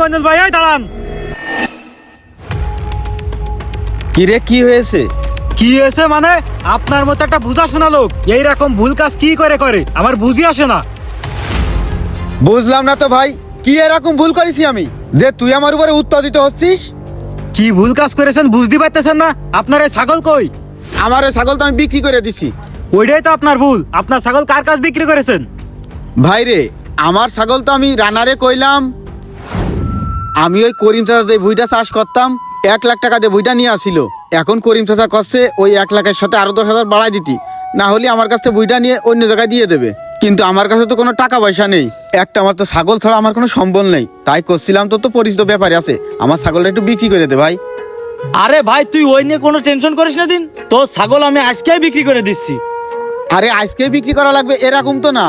মইনুল ভাই দাঁড়ান। কিরে কি হয়েছে? কি হয়েছে মানে? আপনার মতো একটা লোক এইরকম ভুল কাজ কি করে করে? আমার বুঝি আসে না। বুঝলাম না তো ভাই কি এরকম ভুল করেছি আমি? যে তুই আমার উপরে হচ্ছিস? কি ভুল কাজ করেছেন বুঝতে পারতেছেন না? আপনার এই ছাগল কই? আমার এই ছাগল তো আমি বিক্রি করে দিছি। ওইটাই তো আপনার ভুল। আপনার ছাগল কার কাছ বিক্রি করেছেন? ভাই রে আমার ছাগল তো আমি রানারে কইলাম। আমি ওই করিম চাচা যে ভুইটা চাষ করতাম এক লাখ টাকা দিয়ে ভুইটা নিয়ে আসিল। এখন করিম চাচা করছে ওই এক লাখের সাথে আরও দশ হাজার বাড়াই দিতি। না হলে আমার কাছ থেকে ভুইটা নিয়ে অন্য জায়গায় দিয়ে দেবে। কিন্তু আমার কাছে তো কোনো টাকা পয়সা নেই। একটা আমার তো ছাগল ছাড়া আমার কোনো সম্বল নেই। তাই করছিলাম তো তো পরিচিত ব্যাপারে আছে। আমার ছাগলটা একটু বিক্রি করে দে ভাই। আরে ভাই তুই ওই নিয়ে কোনো টেনশন করিস না দিন। তোর ছাগল আমি আজকেই বিক্রি করে দিচ্ছি। আরে আজকে বিক্রি করা লাগবে এরকম তো না।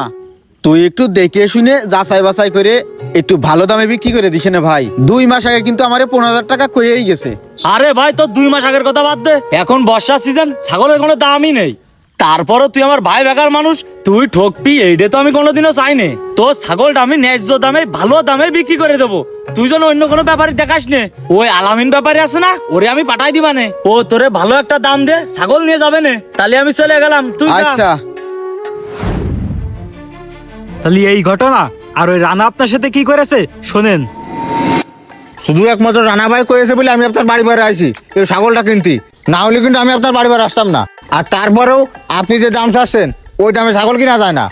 তুই একটু দেখে শুনে যাচাই বাছাই করে একটু ভালো দামে বিক্রি করে দিস না ভাই। দুই মাস আগে কিন্তু আমার পনেরো হাজার টাকা কয়েই গেছে। আরে ভাই তোর দুই মাস আগের কথা বাদ দে। এখন বর্ষার সিজন ছাগলের কোনো দামই নেই। তারপরও তুই আমার ভাই বেকার মানুষ তুই ঠকবি এইটা তো আমি কোনোদিনও চাই নে তোর ছাগলটা আমি ন্যায্য দামে ভালো দামে বিক্রি করে দেবো। তুই যেন অন্য কোনো ব্যাপারে দেখাস নে। ওই আলামিন ব্যাপারে আছে না ওরে আমি পাঠাই দিবা নে ও তোরে ভালো একটা দাম দে ছাগল নিয়ে যাবে নে। তাহলে আমি চলে গেলাম। তুই আচ্ছা। তাহলে এই ঘটনা আর ওই রানা আপনার সাথে কি করেছে? শোনেন। শুধু একমাত্র রানা ভাই কয়েছে বলে আমি আপনার বাড়ি বাইরে আইছি। এই ছাগলটা কিনতে। না হলে কিন্তু আমি আপনার বাড়ি বাইরে আসতাম না। আর তারপরেও আপনি যে দাম চাচ্ছেন ওই দামে ছাগল কিনা যায় না।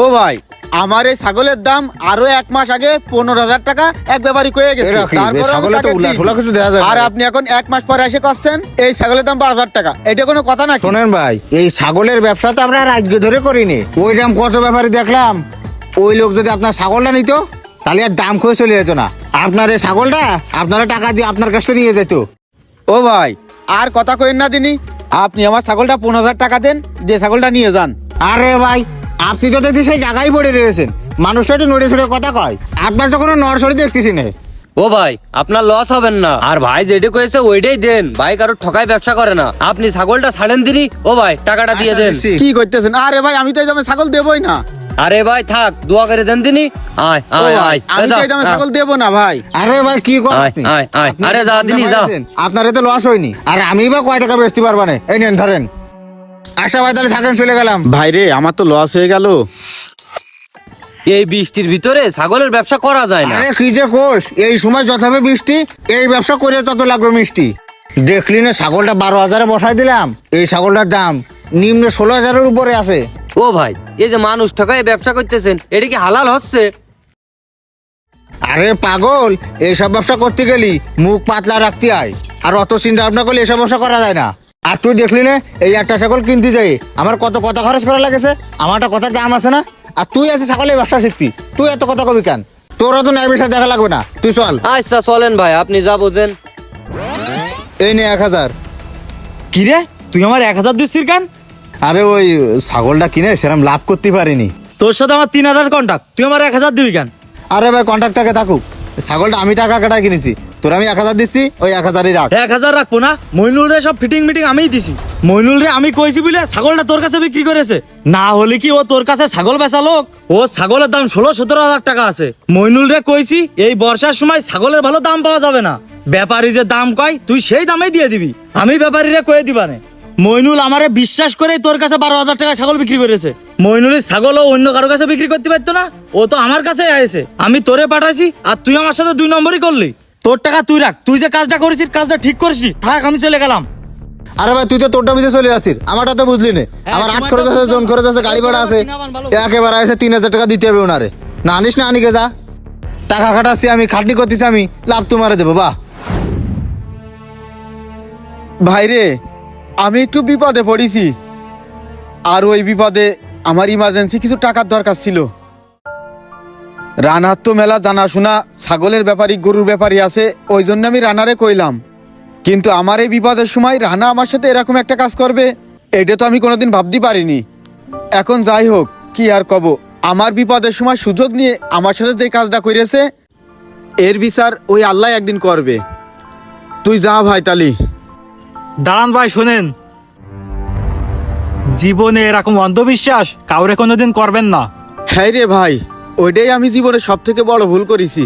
ও ভাই আমার এই ছাগলের দাম আরও এক মাস আগে পনেরো হাজার টাকা এক ব্যাপারই কয়ে গেছে। না। আর আপনি এখন এক মাস পরে এসে করছেন এই ছাগলের দাম বারো হাজার টাকা। এটা কোনো কথা নাকি? শোনেন ভাই এই ছাগলের ব্যবসা তো আমরা আজকে ধরে করিনি। ওই দাম কত ব্যাপারে দেখলাম? ওই লোক যদি আপনার ছাগলটা নিত তাহলে আর দাম খয়ে চলে যেত না। আপনার এই ছাগলটা আপনারা টাকা দিয়ে আপনার কাছ থেকে নিয়ে যেত। ও ভাই আর কথা কইন না দিনি আপনি আমার ছাগলটা পনেরো হাজার টাকা দেন দিয়ে ছাগলটা নিয়ে যান। আরে ভাই আপনি তো দেখছি সেই জায়গায় পড়ে রয়েছেন। মানুষটা একটু নড়ে সড়ে কথা কয়। আপনার তো কোনো নড়সড়ি দেখতেছি না। ও ভাই আপনার লস হবেন না। আর ভাই যেটা কয়েছে ওইটাই দেন। ভাই কারও ঠকাই ব্যবসা করে না। আপনি ছাগলটা ছাড়েন দিনই ও ভাই টাকাটা দিয়ে আচ্ছা, দেন। দিচ্ছি। কি করতেছেন? আরে ভাই আমি তো এই দামে ছাগল দেবই না। আরে ভাই থাক দোয়া করে দেন দিনই আয় আয় আয় আমি তো যা, ছাগল দেবো না ভাই। আরে ভাই কি করেন আয়, আপনি? আয়, আয়। আরে যা, দিনি, যা। আপনার এতে লস হয়নি। আর আমি বা কয় টাকা বেচতে পারবা না? এই নেন ধরেন। আশা ভাই তাহলে থাকেন চলে গেলাম। ভাই রে আমার তো লস হয়ে গেল। এই বৃষ্টির ভিতরে ছাগলের ব্যবসা করা যায় না। আরে কি যে কোষ? এই সময় যথাবে বৃষ্টি এই ব্যবসা করে তত লাগবে মিষ্টি। দেখলি না ছাগলটা বারো হাজারে বসাই দিলাম। এই ছাগলটার দাম নিম্ন ষোলো হাজারের উপরে আছে। ও ভাই এই যে মানুষ ঠকাই ব্যবসা করতেছেন এটা কি হালাল হচ্ছে? আরে পাগল এইসব ব্যবসা করতে গেলি মুখ পাতলা রাখতে হয় আর অত চিন্তা ভাবনা করলে এসব ব্যবসা করা যায় না। আর তুই দেখলি না এই একটা ছাগল কিনতে যাই। আমার কত কথা খরচ করা লাগেছে আমার একটা কথার দাম আছে না? আর তুই আছে ছাগলের ব্যবসা শিখতি তুই এত কথা কবি কেন? তোর তো ন্যায় বিষয় দেখা লাগবে না। তুই চল। আচ্ছা চলেন ভাই আপনি যা বোঝেন। এই নে এক হাজার। কিরে তুই আমার এক হাজার দিচ্ছিস কেন? আরে ওই ছাগলটা কিনে সেরকম লাভ করতে পারিনি। তোর সাথে আমার তিন হাজার কন্টাক্ট তুই আমার এক হাজার দিবি কেন? আরে ভাই কন্ট্যাক্ট থাকে থাকুক। ছাগলটা আমি টাকা কাটায় কিনেছি তোর আমি এক হাজার দিচ্ছি ওই এক হাজারই রাখ। এক হাজার রাখব না? মইনুল রে সব ফিটিং মিটিং আমিই দিছি। মইনুল রে আমি কইছি বলে ছাগলটা তোর কাছে বিক্রি করেছে। না হলে কি ও তোর কাছে ছাগল বেচা লোক? ও ছাগলের দাম ষোলো সতেরো হাজার টাকা আছে। মইনুল রে কইছি এই বর্ষার সময় ছাগলের ভালো দাম পাওয়া যাবে না। ব্যাপারী যে দাম কয় তুই সেই দামে দিয়ে দিবি। আমি ব্যাপারীরে কয়ে দিবানে। মইনুল আমারে বিশ্বাস করে তোর কাছে বারো হাজার টাকা ছাগল বিক্রি করেছে। মইনুলের ছাগল ও অন্য কারও কাছে বিক্রি করতে পারতো না ও তো আমার কাছে এসে আমি তোরে পাঠাইছি আর তুই আমার সাথে দুই নম্বরই করলি। তোর টাকা তুই রাখ তুই যে কাজটা করেছিস কাজটা ঠিক করিসনি থাক আমি চলে গেলাম। আরে ভাই তুই তো তোরটা মিশে চলে আসিস আমারটা তো বুঝলি না। আমার আট খরচ আছে জন খরচ আছে গাড়ি ভাড়া আছে একেবারে আছে তিন হাজার টাকা দিতে হবে ওনারে। না আনিস না আনিকে যা। টাকা খাটাচ্ছি আমি খাটনি করতেছি আমি লাভ তোমারে দেবো বা। ভাই রে আমি একটু বিপদে পড়েছি। আর ওই বিপদে আমার ইমার্জেন্সি কিছু টাকার দরকার ছিল। রানার তো মেলা জানাশোনা, ছাগলের ব্যাপারী, গরুর ব্যাপারী আছে, ওই জন্য আমি রানারে কইলাম। কিন্তু আমার এই বিপদের সময় রানা আমার সাথে এরকম একটা কাজ করবে, এটা তো আমি কোনোদিন ভাবতে পারিনি। এখন যাই হোক, কি আর কব, আমার বিপদের সময় সুযোগ নিয়ে আমার সাথে যে কাজটা করেছে এর বিচার ওই আল্লাহ একদিন করবে। তুই যা ভাই তালি। দাঁড়ান ভাই শোনেন। জীবনে এরকম অন্ধবিশ্বাস কাউরে কোনোদিন করবেন না। হ্যাঁ রে ভাই ওইটাই আমি জীবনে সব থেকে বড় ভুল করেছি।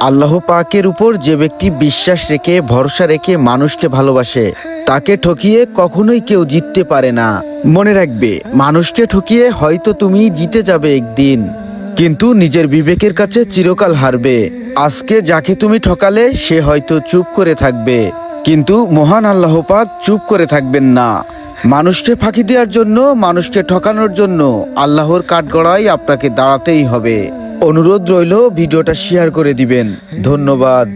আল্লাহ পাকের উপর যে ব্যক্তি বিশ্বাস রেখে ভরসা রেখে মানুষকে ভালোবাসে তাকে ঠকিয়ে কখনোই কেউ জিততে পারে না। মনে রাখবে মানুষকে ঠকিয়ে হয়তো তুমি জিতে যাবে একদিন কিন্তু নিজের বিবেকের কাছে চিরকাল হারবে। আজকে যাকে তুমি ঠকালে, সে হয়তো চুপ করে থাকবে। কিন্তু মহান আল্লাহ পাক চুপ করে থাকবেন না। মানুষকে ফাঁকি দেওয়ার জন্য, মানুষকে ঠকানোর জন্য আল্লাহর কাঠগড়ায় আপনাকে দাঁড়াতেই হবে। অনুরোধ রইল, ভিডিওটা শেয়ার করে দিবেন। ধন্যবাদ।